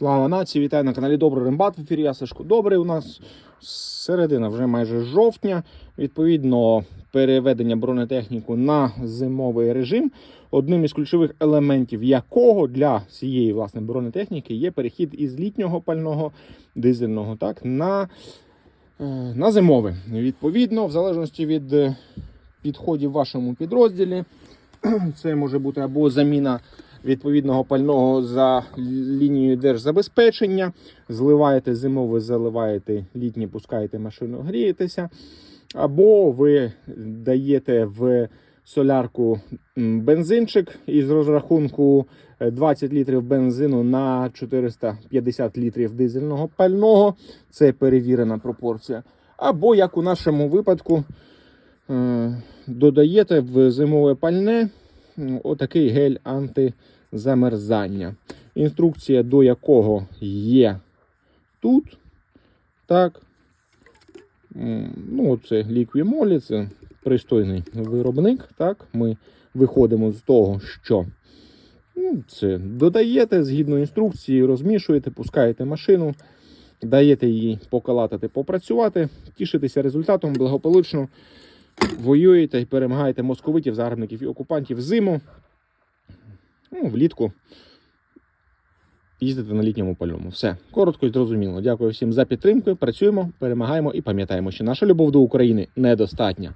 Слава нації, вітаю на каналі Добрий Рембат. В ефірі я Сашко Добрий. У нас середина вже майже жовтня. Відповідно, переведення бронетехніку на зимовий режим. Одним із ключових елементів якого для цієї власне бронетехніки є перехід із літнього пального дизельного так, на, е, на зимове. Відповідно, в залежності від е, підходів в вашому підрозділі, це може бути або заміна відповідного пального за лінією держзабезпечення. Зливаєте зимове, заливаєте літнє, пускаєте машину, грієтеся. Або ви даєте в солярку бензинчик із розрахунку е, 20 літрів бензину на 450 літрів дизельного пального. Це перевірена пропорція. Або, як у нашому випадку, е, додаєте в зимове пальне отакий гель антизамерзання. Інструкція до якого є тут. Так. Ну, це Liquimoli, це пристойний виробник. Так, ми виходимо з того, що ну, це додаєте згідно інструкції, розмішуєте, пускаєте машину, даєте їй покалатати, попрацювати, тішитися результатом благополучно воюєте і перемагаєте московитів, загарбників і окупантів зиму. Ну, влітку їздите на літньому пальному. Все коротко і зрозуміло. Дякую всім за підтримку. Працюємо, перемагаємо і пам'ятаємо, що наша любов до України недостатня.